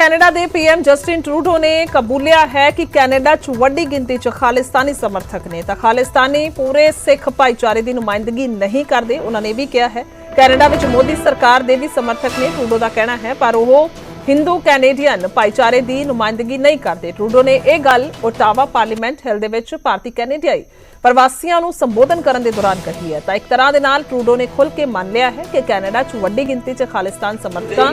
Canada ਦੇ PM Justin Trudeau ਨੇ ਕਬੂਲਿਆ ਹੈ ਕਿ ਕੈਨੇਡਾ 'ਚ ਵੱਡੀ ਗਿਣਤੀ 'ਚ ਖਾਲਿਸਤਾਨੀ ਸਮਰਥਕ ਨੇ। ਤਾਂ ਖਾਲਿਸਤਾਨੀ ਪੂਰੇ ਸਿੱਖ ਭਾਈਚਾਰੇ ਦੀ ਨੁਮਾਇੰਦਗੀ ਨਹੀਂ ਕਰਦੇ, ਉਹਨਾਂ ਨੇ ਵੀ ਕਿਹਾ ਹੈ। ਕੈਨੇਡਾ ਵਿੱਚ ਮੋਦੀ ਸਰਕਾਰ ਦੇ ਵੀ ਸਮਰਥਕ ਨੇ, ਟਰੂਡੋ ਦਾ ਕਹਿਣਾ ਹੈ, ਪਰ ਉਹ ਹਿੰਦੂ ਕੈਨੇਡੀਅਨ ਭਾਈਚਾਰੇ ਦੀ ਨੁਮਾਇੰਦਗੀ ਨਹੀਂ ਕਰਦੇ। ਟਰੂਡੋ ਨੇ ਇਹ ਗੱਲ ਓਟਾਵਾ ਪਾਰਲੀਮੈਂਟ ਹਿਲ ਦੇ ਵਿੱਚ ਭਾਰਤੀ ਕੈਨੇਡੀਆਈ ਪ੍ਰਵਾਸੀਆਂ ਨੂੰ ਸੰਬੋਧਨ ਕਰਨ ਦੇ ਦੌਰਾਨ ਕਹੀ ਹੈ। ਤਾਂ ਇੱਕ ਤਰ੍ਹਾਂ ਦੇ ਨਾਲ ਟਰੂਡੋ ਨੇ ਖੁੱਲ ਕੇ ਮੰਨ ਲਿਆ ਹੈ ਕਿ ਕੈਨੇਡਾ 'ਚ ਵੱਡੀ ਗਿਣਤੀ 'ਚ ਖਾਲਿਸਤਾਨ ਸਮਰਥਕਾਂ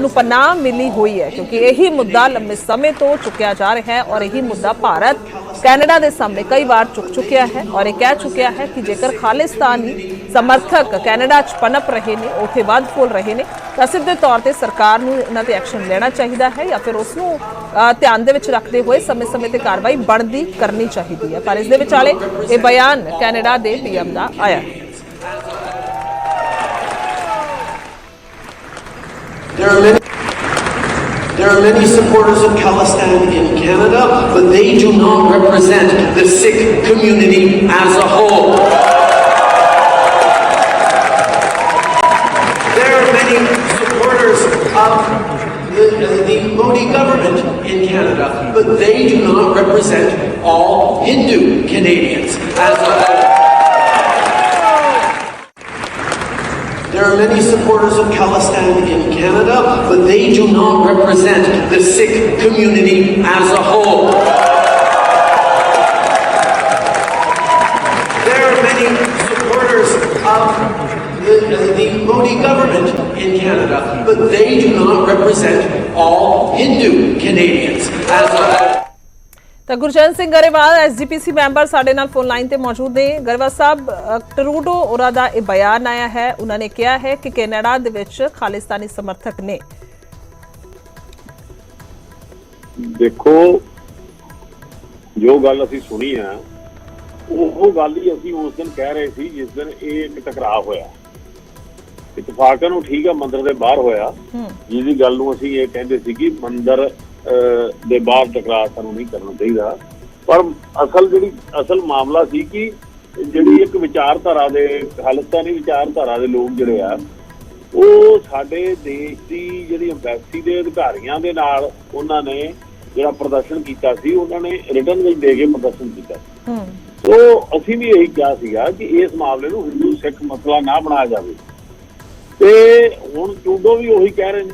ਨੂੰ ਪਨਾਹ ਮਿਲੀ ਹੋਈ ਹੈ, ਕਿਉਂਕਿ ਇਹੀ ਮੁੱਦਾ ਲੰਮੇ ਸਮੇਂ ਤੋਂ ਚੁੱਕਿਆ ਜਾ ਰਿਹਾ ਹੈ ਔਰ ਇਹੀ ਮੁੱਦਾ ਭਾਰਤ ਕੈਨੇਡਾ ਦੇ ਸਾਹਮਣੇ ਕਈ ਵਾਰ ਚੁੱਕ ਚੁੱਕਿਆ ਹੈ ਔਰ ਇਹ ਕਹਿ ਚੁੱਕਿਆ ਹੈ ਕਿ ਜੇਕਰ ਖਾਲਿਸਤਾਨੀ ਸਮਰਥਕ ਕੈਨੇਡਾ 'ਚ ਪਨਪ ਰਹੇ ਨੇ, ਉੱਥੇ ਵੱਧ ਫੁੱਲ ਰਹੇ ਨੇ, ਤਾਂ ਸਿੱਧੇ ਤੌਰ ਤੇ ਸਰਕਾਰ ਨੂੰ ਇਹਨਾਂ ਤੇ ਐਕਸ਼ਨ ਲੈਣਾ ਚਾਹੀਦਾ ਹੈ ਜਾਂ ਫਿਰ ਉਸ ਨੂੰ ਧਿਆਨ ਦੇ ਵਿੱਚ ਰੱਖਦੇ ਹੋਏ ਸਮੇਂ-ਸਮੇਂ ਤੇ ਕਾਰਵਾਈ ਬਣਦੀ ਕਰਨੀ ਚਾਹੀਦੀ ਹੈ ਪਰ ਇਸ ਦੇ ਵਿਚਾਲੇ ਇਹ ਬਿਆਨ ਕੈਨੇਡਾ ਦੇ ਪੀਐਮ ਦਾ ਆਇਆ ਹੈ There are many. There are many supporters of Khalistan in Canada, but they do not represent the Sikh community as a whole. There are many supporters of the, the Modi government in Canada, but they do not represent all Hindu Canadians as a whole. There are many supporters of Khalistan in Canada, but they do not represent the Sikh community as a whole. There are many supporters of the, the Modi government in Canada, but they do not represent all Hindu Canadians as a whole. ਤਾਂ Gurcharan Singh Grewal SGPC member ਸਾਡੇ ਨਾਲ phone line ਤੇ ਮੌਜੂਦ ਨੇ। ਗਰੇਵਾਲ ਸਾਹਿਬ Trudeau ਉਹਨਾਂ ਦਾ ਇਹ ਬਿਆਨ ਆਇਆ ਹੈ। ਉਹਨਾਂ ਨੇ ਕਿਹਾ ਹੈ ਕਿ ਕੈਨੇਡਾ ਦੇ ਵਿੱਚ ਖਾਲਿਸਤਾਨੀ ਸਮਰਥਕ ਨੇ। ਦੇਖੋ ਜੋ ਗੱਲ ਅਸੀਂ ਸੁਣੀ ਆ ਉਹ ਗੱਲ ਹੀ ਅਸੀਂ ਉਸ ਦਿਨ ਕਹਿ ਰਹੇ ਸੀ ਜਿਸ ਦਿਨ ਇਹ ਇੱਕ ਟਕਰਾਅ ਹੋਇਆ। ਇਤਫਾਕਨ ਉਹ ਠੀਕ ਆ ਮੰਦਿਰ ਦੇ ਬਾਹਰ ਹੋਇਆ। ਜਿਹਦੀ ਗੱਲ ਨੂੰ ਅਸੀਂ ਇਹ ਕਹਿੰਦੇ ਸੀ ਕਿ ਮੰਦਿਰ ਦੇ ਬਾਹਰ ਟਕਰਾਅ ਸਾਨੂੰ ਨਹੀਂ ਕਰਨਾ ਚਾਹੀਦਾ। ਪਰ ਅਸਲ ਜਿਹੜੀ ਅਸਲ ਮਾਮਲਾ ਸੀ ਕਿ ਜਿਹੜੀ ਇੱਕ ਵਿਚਾਰਧਾਰਾ ਦੇ ਖਾਲਿਸਤਾਨੀ ਵਿਚਾਰਧਾਰਾ ਦੇ ਲੋਕ ਜਿਹੜੇ ਆ ਉਹ ਸਾਡੇ ਦੇਸ਼ ਦੀ ਜਿਹੜੀ ਐਮਬੈਸੀ ਦੇ ਅਧਿਕਾਰੀਆਂ ਦੇ ਨਾਲ ਉਹਨਾਂ ਨੇ ਜਿਹੜਾ ਪ੍ਰਦਰਸ਼ਨ ਕੀਤਾ ਸੀ ਉਹਨਾਂ ਨੇ ਰਿਟਰਨ ਵਿੱਚ ਦੇ ਕੇ ਪ੍ਰਦਰਸ਼ਨ ਕੀਤਾ ਹੂੰ। ਸੋ ਅਸੀਂ ਵੀ ਇਹੀ ਕਿਹਾ ਸੀਗਾ ਕਿ ਇਸ ਮਾਮਲੇ ਨੂੰ ਹਿੰਦੂ ਸਿੱਖ ਮਸਲਾ ਨਾ ਬਣਾਇਆ ਜਾਵੇ। ਤੇ ਹੁਣ ਟੂਡੋ ਵੀ ਉਹੀ ਕਹਿ ਰਹੇ ਨੇ।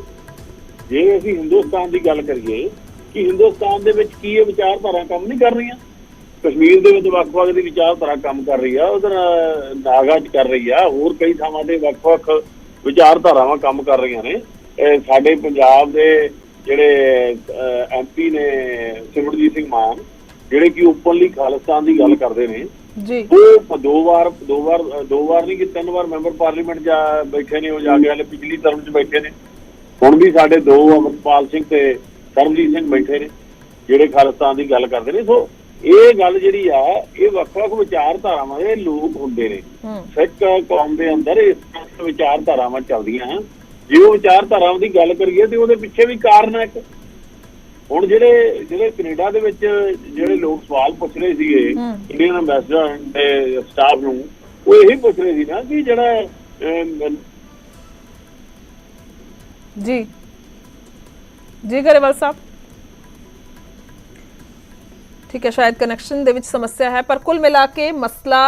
ਜੇ ਅਸੀਂ ਹਿੰਦੁਸਤਾਨ ਦੀ ਗੱਲ ਕਰੀਏ ਕਿ ਹਿੰਦੁਸਤਾਨ ਦੇ ਵਿੱਚ ਕੀ ਇਹ ਵਿਚਾਰਧਾਰਾ ਕੰਮ ਨਹੀਂ ਕਰ ਰਹੀਆਂ? ਕਸ਼ਮੀਰ ਦੇ ਵਿੱਚ ਵੱਖ-ਵੱਖ ਦੀ ਵਿਚਾਰਧਾਰਾ ਕੰਮ ਕਰ ਰਹੀ ਆ ਉਧਰ ਨਾਗਾ ਚ ਕਰ ਰਹੀ ਆ ਹੋਰ ਕਈ ਥਾਵਾਂ ਤੇ ਵੱਖ-ਵੱਖ ਵਿਚਾਰਧਾਰਾਵਾਂ ਕੰਮ ਕਰ ਰਹੀਆਂ ਨੇ। ਸਾਡੇ ਪੰਜਾਬ ਦੇ ਜਿਹੜੇ ਐਮਪੀ ਨੇ ਸਿਮਰਜੀਤ ਸਿੰਘ ਮਾਨ ਜਿਹੜੇ ਕਿ ਓਪਨਲੀ ਖਾਲਿਸਤਾਨ ਦੀ ਗੱਲ ਕਰਦੇ ਨੇ ਜੀ। ਉਹ ਦੋ ਵਾਰ ਦੋ ਵਾਰ ਦੋ ਵਾਰ ਨਹੀਂ ਕਿ ਤਿੰਨ ਵਾਰ ਮੈਂਬਰ ਪਾਰਲੀਮੈਂਟ ਜਾ ਬੈਠੇ ਨੇ ਉਹ ਜਾ ਕੇ ਹਲੇ ਪਿਛਲੀ ਟਰਮ 'ਚ ਬੈਠੇ ਨੇ। ਹੁਣ ਵੀ ਸਾਡੇ ਦੋ ਅਮਰਪਾਲ ਸਿੰਘ ਤੇ ਸਰਬਜੀਤ ਸਿੰਘ ਬੈਠੇ ਨੇ ਜਿਹੜੇ ਖਾਲਿਸਤਾਨ ਦੀ ਗੱਲ ਕਰਦੇ ਨੇ। ਸੋ ਇਹ ਗੱਲ ਜਿਹੜੀ ਆ ਇਹ ਵੱਖ-ਵੱਖ ਵਿਚਾਰਧਾਰਾਵਾਂ ਦੇ ਲੋਕ ਹੁੰਦੇ ਨੇ। ਸਿੱਖ ਕੌਮ ਦੇ ਅੰਦਰ ਇਸ ਤਰ੍ਹਾਂ ਵਿਚਾਰਧਾਰਾਵਾਂ ਚੱਲਦੀਆਂ ਜੇ ਉਹ ਵਿਚਾਰਧਾਰਾਵਾਂ ਦੀ ਗੱਲ ਕਰੀਏ ਤੇ ਉਹਦੇ ਪਿੱਛੇ ਵੀ ਕਾਰਨ ਹੈ ਇੱਕ। ਹੁਣ ਜਿਹੜੇ ਜਿਹੜੇ ਕੈਨੇਡਾ ਦੇ ਵਿੱਚ ਜਿਹੜੇ ਲੋਕ ਸਵਾਲ ਪੁੱਛ ਰਹੇ ਸੀਗੇ। ਇੰਡੀਅਨ ਐਮਬੈਸਡਰ ਦੇ ਸਟਾਫ ਨੂੰ ਉਹ ਇਹੀ ਪੁੱਛ ਰਹੇ ਸੀ ਨਾ ਕਿ ਜਿਹੜਾ ਜੀ। ਜੀ, ਗਰੇਵਾਲ ਸਾਹਿਬ। ਠੀਕ ਹੈ, ਸ਼ਾਇਦ ਕਨੈਕਸ਼ਨ ਦੇ ਵਿੱਚ ਸਮੱਸਿਆ ਹੈ, ਪਰ ਕੁੱਲ ਮਿਲਾ ਕੇ ਮਸਲਾ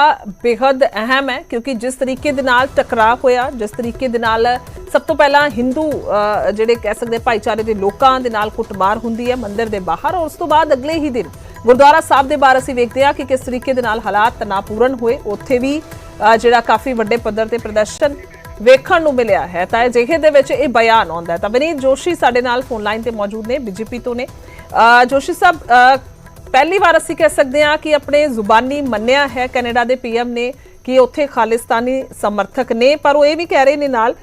ਬੇहद ਅਹਿਮ ਹੈ, ਕਿਉਂਕਿ ਜਿਸ ਤਰੀਕੇ ਦੇ ਨਾਲ ਟਕਰਾਅ ਹੋਇਆ, ਜਿਸ ਤਰੀਕੇ ਦੇ ਨਾਲ ਸਭ ਤੋਂ ਪਹਿਲਾਂ ਹਿੰਦੂ ਜਿਹੜੇ ਕਹਿ ਸਕਦੇ ਭਾਈਚਾਰੇ ਦੇ ਲੋਕਾਂ ਦੇ ਨਾਲ ਕੁੱਟਮਾਰ ਹੁੰਦੀ ਹੈ ਮੰਦਿਰ ਦੇ ਬਾਹਰ, ਔਰ ਉਸ ਤੋਂ ਬਾਅਦ ਅਗਲੇ ਹੀ ਦਿਨ ਗੁਰਦੁਆਰਾ ਸਾਹਿਬ ਦੇ ਬਾਹਰ ਅਸੀਂ ਵੇਖਦੇ ਹਾਂ ਕਿ ਕਿਸ ਤਰੀਕੇ ਦੇ ਨਾਲ ਹਾਲਾਤ ਤਣਾਪੂਰਨ ਹੋਏ। ਉੱਥੇ ਵੀ ਜਿਹੜਾ ਕਾਫੀ ਵੱਡੇ ਪੱਧਰ ਤੇ ਪ੍ਰਦਰਸ਼ਨ ਵੇਖਣ ਨੂੰ ਮਿਲਿਆ ਹੈ। ਤਾਂ ਅਜਿਹੇ ਦੇ ਵਿੱਚ ਇਹ ਬਿਆਨ ਆਉਂਦਾ ਤਾਂ ਵਿਨੀਤ ਜੋਸ਼ੀ ਸਾਡੇ ਨਾਲ ਫੋਨ ਲਾਈਨ ਤੇ ਮੌਜੂਦ ਨੇ ਬੀਜੇਪੀ ਤੋਂ ਨੇ। ਅ, ਜੋਸ਼ੀ ਸਾਹਿਬ ਪਹਿਲੀ ਵਾਰ ਅਸੀਂ ਕਹਿ ਸਕਦੇ ਹਾਂ ਕਿ ਆਪਣੇ ਜ਼ੁਬਾਨੀ ਮੰਨਿਆ ਹੈ ਕੈਨੇਡਾ ਦੇ ਪੀਐਮ ਨੇ ਕਿ ਉੱਥੇ ਖਾਲਿਸਤਾਨੀ ਸਮਰਥਕ ਨੇ ਪਰ ਉਹ ਇਹ ਵੀ ਕਹਿ ਰਹੇ ਨੇ ਨਾਲ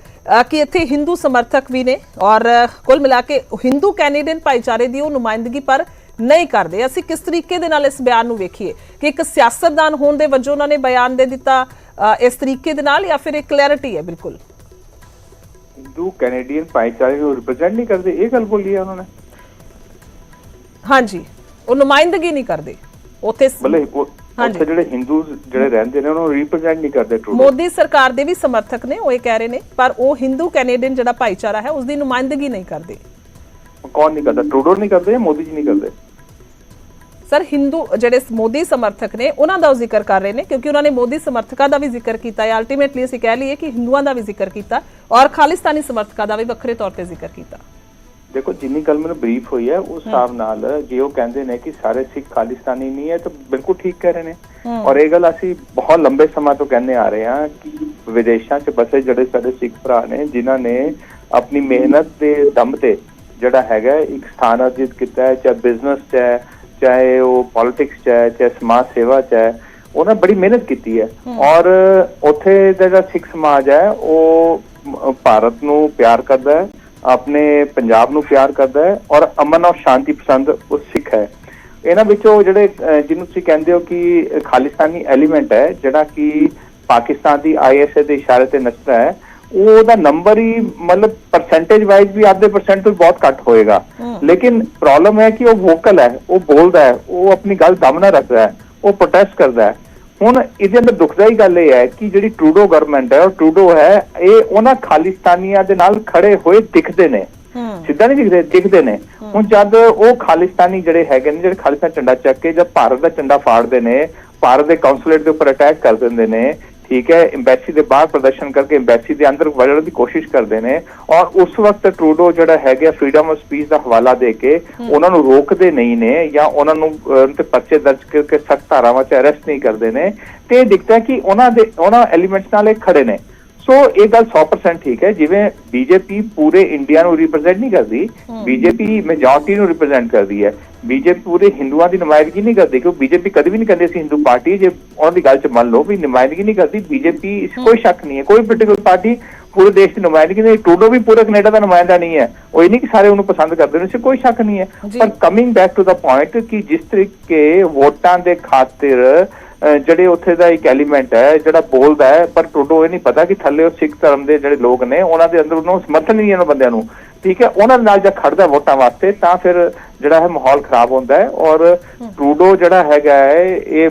ਕਿ ਇੱਥੇ ਹਿੰਦੂ ਸਮਰਥਕ ਵੀ ਨੇ ਔਰ ਕੁੱਲ ਮਿਲਾ ਕੇ ਹਿੰਦੂ ਕੈਨੇਡੀਅਨ ਭਾਈਚਾਰੇ ਦੀ ਉਹ ਨੁਮਾਇੰਦਗੀ ਪਰ ਨਹੀਂ ਕਰਦੇ। ਅਸੀਂ ਕਿਸ ਤਰੀਕੇ ਦੇ ਨਾਲ ਇਸ ਬਿਆਨ ਨੂੰ ਵੇਖੀਏ ਕਿ ਇੱਕ ਸਿਆਸਤਦਾਨ ਹੋਣ ਦੇ ਵਜੋਂ ਉਹਨਾਂ ਨੇ ਬਿਆਨ ਦੇ ਦਿੱਤਾ ਇਸ ਤਰੀਕੇ ਦੇ ਨਾਲ ਜਾਂ ਫਿਰ ਇੱਕ ਕਲੈਰਿਟੀ ਹੈ ਬਿਲਕੁਲ? ਹਿੰਦੂ ਕੈਨੇਡੀਅਨ ਭਾਈਚਾਰੇ ਨੂੰ ਰਿਪਰੈਜ਼ੈਂਟ ਨਹੀਂ ਕਰਦੇ ਇਹ ਗੱਲ ਬੋਲੀ ਹੈ ਉਹਨਾਂ ਨੇ। ਹਾਂਜੀ ਉਹ ਨੁਮਾਇੰਦਗੀ ਨਹੀਂ ਕਰਦੇ। ਉੱਥੇ ਭਲੇ। ਉੱਥੇ ਜਿਹੜੇ ਹਿੰਦੂ ਜਿਹੜੇ ਰਹਿੰਦੇ ਨੇ ਉਹਨਾਂ ਨੂੰ ਰਿਪਰੈਜ਼ੈਂਟ ਨਹੀਂ ਕਰਦੇ ਟਰੂ ਮੋਦੀ ਸਰਕਾਰ ਦੇ ਵੀ ਸਮਰਥਕ ਨੇ ਉਹ ਇਹ ਕਹਿ ਰਹੇ ਨੇ ਪਰ ਉਹ ਹਿੰਦੂ ਕੈਨੇਡੀਅਨ ਜਿਹੜਾ ਭਾਈਚਾਰਾ ਹੈ ਉਸ ਦੀ ਨੁਮਾਇੰਦਗੀ ਨਹੀਂ ਕਰਦੇ। ਕੌਣ ਨਹੀਂ ਕਰਦਾ ਟਰੂਡੋ ਨਹੀਂ ਕਰਦੇ ਜਾਂ ਮੋਦੀ ਜੀ ਨਹੀਂ ਕਰਦੇ? ਸਰ ਹਿੰਦੂ ਜਿਹੜੇ ਮੋਦੀ ਸਮਰਥਕ ਨੇ ਉਹਨਾਂ ਦਾ ਜ਼ਿਕਰ ਕਰ ਰਹੇ ਨੇ ਕਿਉਂਕਿ ਉਹਨਾਂ ਨੇ ਮੋਦੀ ਸਮਰਥਕਾਂ ਦਾ ਵੀ ਜ਼ਿਕਰ ਕੀਤਾ ਹੈ। ਅਲਟੀਮੇਟਲੀ ਅਸੀਂ ਕਹਿ ਲਈਏ ਕਿ ਹਿੰਦੂਆਂ ਦਾ ਵੀ ਜ਼ਿਕਰ ਕੀਤਾ ਔਰ ਖਾਲਿਸਤਾਨੀ ਸਮਰਥਕਾਂ ਦਾ ਵੀ ਵੱਖਰੇ ਤੌਰ ਤੇ ਜ਼ਿਕਰ ਕੀਤਾ। ਦੇਖੋ ਜਿੰਨੀ ਗੱਲ ਮੈਨੂੰ ਬਰੀਫ ਹੋਈ ਹੈ ਉਸ ਹਿਸਾਬ ਨਾਲ ਜੇ ਉਹ ਕਹਿੰਦੇ ਨੇ ਕਿ ਸਾਰੇ ਸਿੱਖ ਖਾਲਿਸਤਾਨੀ ਨਹੀਂ ਹੈ ਤਾਂ ਬਿਲਕੁਲ ਠੀਕ ਕਹਿ ਰਹੇ ਨੇ। ਔਰ ਇਹ ਗੱਲ ਅਸੀਂ ਬਹੁਤ ਲੰਬੇ ਸਮਾਂ ਤੋਂ ਕਹਿੰਦੇ ਆ ਰਹੇ ਹਾਂ ਕਿ ਵਿਦੇਸ਼ਾਂ 'ਚ ਬਸੇ ਜਿਹੜੇ ਸਾਡੇ ਸਿੱਖ ਭਰਾ ਨੇ ਜਿਨ੍ਹਾਂ ਨੇ ਆਪਣੀ ਮਿਹਨਤ ਦੇ ਦਮ ਤੇ ਜਿਹੜਾ ਹੈਗਾ ਇੱਕ ਸਥਾਨ ਅਰਜਿਤ ਕੀਤਾ ਹੈ ਚਾਹੇ ਬਿਜ਼ਨਸ 'ਚ ਹੈ ਚਾਹੇ ਉਹ ਪੋਲਿਟਿਕਸ 'ਚ ਹੈ ਚਾਹੇ ਸਮਾਜ ਸੇਵਾ 'ਚ ਹੈ ਉਹਨਾਂ ਬੜੀ ਮਿਹਨਤ ਕੀਤੀ ਹੈ। ਔਰ ਉੱਥੇ ਦਾ ਜਿਹੜਾ ਸਿੱਖ ਸਮਾਜ ਹੈ ਉਹ ਭਾਰਤ ਨੂੰ ਪਿਆਰ ਕਰਦਾ ਹੈ ਆਪਣੇ ਪੰਜਾਬ ਨੂੰ ਪਿਆਰ ਕਰਦਾ ਹੈ ਔਰ ਅਮਨ ਔਰ ਸ਼ਾਂਤੀ ਪਸੰਦ ਉਹ ਸਿੱਖ ਹੈ। ਇਹਨਾਂ ਵਿੱਚੋਂ ਜਿਹੜੇ ਜਿਹਨੂੰ ਤੁਸੀਂ ਕਹਿੰਦੇ ਹੋ ਕਿ ਖਾਲਿਸਤਾਨੀ ਐਲੀਮੈਂਟ ਹੈ ਜਿਹੜਾ ਕਿ ਪਾਕਿਸਤਾਨ ਦੀ ਆਈਐਸਏ ਦੇ ਇਸ਼ਾਰੇ ਤੇ ਨੱਚਦਾ ਹੈ ਉਹ ਉਹਦਾ ਨੰਬਰ ਹੀ ਮਤਲਬ ਪਰਸੈਂਟੇਜ ਵਾਈਜ਼ ਵੀ ਅੱਧੇ ਪਰਸੈਂਟ ਤੋਂ ਬਹੁਤ ਘੱਟ ਹੋਏਗਾ। ਲੇਕਿਨ ਪ੍ਰੋਬਲਮ ਹੈ ਕਿ ਉਹ ਵੋਕਲ ਹੈ ਉਹ ਬੋਲਦਾ ਹੈ ਉਹ ਆਪਣੀ ਗੱਲ ਦਮ ਨਾਲ ਰੱਖਦਾ ਹੈ ਉਹ ਪ੍ਰੋਟੈਸਟ ਕਰਦਾ ਹੈ ਹੁਣ ਇਹਦੇ ਅੰਦਰ ਦੁਖਦਾਈ ਗੱਲ ਇਹ ਹੈ ਕਿ ਜਿਹੜੀ ਟਰੂਡੋ ਗਵਰਨਮੈਂਟ ਹੈ ਉਹ ਟਰੂਡੋ ਹੈ ਇਹ ਉਹਨਾਂ ਖਾਲਿਸਤਾਨੀਆਂ ਦੇ ਨਾਲ ਖੜੇ ਹੋਏ ਦਿਖਦੇ ਨੇ ਸਿੱਧਾ ਨਹੀਂ ਦਿਖਦੇ ਦਿਖਦੇ ਨੇ ਹੁਣ ਜਦ ਉਹ ਖਾਲਿਸਤਾਨੀ ਜਿਹੜੇ ਹੈਗੇ ਨੇ ਜਿਹੜੇ ਖਾਲਿਸਤਾਨ ਝੰਡਾ ਚੱਕ ਕੇ ਜਦ ਭਾਰਤ ਦਾ ਝੰਡਾ ਫਾੜਦੇ ਨੇ ਭਾਰਤ ਦੇ ਕੌਂਸੂਲੇਟ ਦੇ ਉੱਪਰ ਅਟੈਕ ਕਰ ਦਿੰਦੇ ਨੇ ਠੀਕ ਹੈ ਐਮਬੈਸੀ ਦੇ ਬਾਹਰ ਪ੍ਰਦਰਸ਼ਨ ਕਰਕੇ ਐਮਬੈਸੀ ਦੇ ਅੰਦਰ ਵੜਨ ਦੀ ਕੋਸ਼ਿਸ਼ ਕਰਦੇ ਨੇ ਔਰ ਉਸ ਵਕਤ ਟਰੂਡੋ ਜਿਹੜਾ ਹੈਗਾ ਫਰੀडम ਆਫ ਸਪੀਚ ਦਾ ਹਵਾਲਾ ਦੇ ਕੇ ਉਹਨਾਂ ਨੂੰ ਰੋਕਦੇ ਨਹੀਂ ਨੇ ਜਾਂ ਉਹਨਾਂ ਨੂੰ ਤੇ ਪਰਚੇ ਦਰਜ ਕਰਕੇ ਸਖਤ ਧਾਰਾਵਾਂ 'ਚ ਅਰੈਸਟ ਨਹੀਂ ਕਰਦੇ ਨੇ ਤੇ ਇਹ ਦਿਖਦਾ ਕਿ ਉਹਨਾਂ ਦੇ ਉਹਨਾਂ ਐਲੀਮੈਂਟਸ ਨਾਲ ਇਹ ਖੜੇ ਨੇ। ਸੋ ਇਹ ਗੱਲ 100% ਠੀਕ ਹੈ ਜਿਵੇਂ ਬੀਜੇਪੀ ਪੂਰੇ ਇੰਡੀਆ ਨੂੰ ਰਿਪਰੈਜ਼ੈਂਟ ਨਹੀਂ ਕਰਦੀ ਬੀਜੇਪੀ ਮੈਜੋਰਟੀ ਨੂੰ ਰਿਪਰੈਜ਼ੈਂਟ ਕਰਦੀ ਹੈ। ਬੀਜੇਪੀ ਪੂਰੇ ਹਿੰਦੂਆਂ ਦੀ ਨੁਮਾਇੰਦਗੀ ਨਹੀਂ ਕਰਦੀ ਕਿਉਂਕਿ ਬੀਜੇਪੀ ਕਦੇ ਵੀ ਨਹੀਂ ਕਹਿੰਦੀ ਸੀ ਹਿੰਦੂ ਪਾਰਟੀ ਜੇ ਉਹਨਾਂ ਦੀ ਗੱਲ 'ਚ ਮੰਨ ਲਓ ਵੀ ਨੁਮਾਇੰਦਗੀ ਨਹੀਂ ਕਰਦੀ ਬੀਜੇਪੀ ਇਸ ਕੋਈ ਸ਼ੱਕ ਨਹੀਂ ਹੈ। ਕੋਈ ਪਰਟੀਕੁਲਰ ਪਾਰਟੀ ਪੂਰੇ ਦੇਸ਼ ਦੀ ਨੁਮਾਇੰਦਗੀ ਨਹੀਂ ਟਰੂਡੋ ਵੀ ਪੂਰੇ ਕੈਨੇਡਾ ਦਾ ਨੁਮਾਇੰਦਾ ਨਹੀਂ ਹੈ। ਉਹ ਇਹ ਨਹੀਂ ਕਿ ਸਾਰੇ ਉਹਨੂੰ ਪਸੰਦ ਕਰਦੇ ਨੇ ਇਸ ਕੋਈ ਸ਼ੱਕ ਨਹੀਂ ਹੈ। ਪਰ coming back to the point ਕਿ ਜਿਸ ਤਰੀਕੇ ਵੋਟਾਂ ਦੇ ਖਾਤਰ ਜਿਹੜੇ ਉੱਥੇ ਦਾ ਇੱਕ ਐਲੀਮੈਂਟ ਹੈ, ਜਿਹੜਾ ਬੋਲਦਾ ਹੈ, ਪਰ ਟੋਡੋ ਇਹ ਨਹੀਂ ਪਤਾ ਕਿ ਥੱਲੇ ਉਹ ਸਿੱਖ ਧਰਮ ਦੇ ਜਿਹੜੇ ਲੋਕ ਨੇ, ਉਹਨਾਂ ਦੇ ਅੰਦਰ ਉਹਨੂੰ ਸਮਰਥਨ ਨਹੀਂ ਹੈ ਉਹਨਾਂ ਬੰਦਿਆਂ ਨੂੰ। ਠੀਕ ਹੈ, ਉਹਨਾਂ ਨਾਲ ਜਦ ਖੜਦਾ ਵੋਟਾਂ ਵਾਸਤੇ, ਤਾਂ ਫਿਰ ਜਿਹੜਾ ਹੈ ਮਾਹੌਲ ਖਰਾਬ ਹੁੰਦਾ ਹੈ ਔਰ ਟਰੂਡੋ ਜਿਹੜਾ ਹੈਗਾ ਹੈ, ਇਹ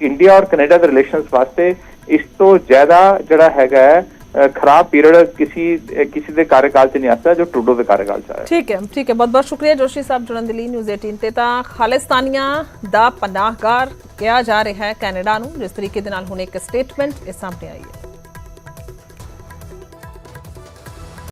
ਇੰਡੀਆ ਔਰ ਕੈਨੇਡਾ ਦੇ ਰਿਲੇਸ਼ਨਸ ਵਾਸਤੇ ਇਸ ਤੋਂ ਜ਼ਿਆਦਾ ਜਿਹੜਾ ਹੈਗਾ ਹੈ ਅਹ, ਖਰਾਬ ਪੀਰੀਅਡ ਕਿਸੇ ਕਿਸੇ ਦੇ ਕਾਰਜਕਾਲ 'ਚ ਨਹੀਂ ਆਸਤਾ ਜੋ ਟਰੂਡੋ ਦੇ ਕਾਰਜਕਾਲ 'ਚ ਆਇਆ। ਠੀਕ ਹੈ ਠੀਕ ਹੈ। ਬਹੁਤ ਬਹੁਤ ਸ਼ੁਕਰੀਆ ਜੋਸ਼ੀ ਸਾਹਿਬ ਜੁੜਨ ਦੇ ਲਈ ਨਿਊਜ਼ 18 ਤੇ। ਤਾਂ ਖਾਲਿਸਤਾਨੀਆਂ ਦਾ ਪਨਾਹਗਾਰ ਕਿਹਾ ਜਾ ਰਿਹਾ ਹੈ ਕੈਨੇਡਾ ਨੂੰ ਜਿਸ ਤਰੀਕੇ ਦੇ ਨਾਲ ਹੁਣ ਇੱਕ ਸਟੇਟਮੈਂਟ ਇਹ ਸਾਹਮਣੇ ਆਈ ਹੈ।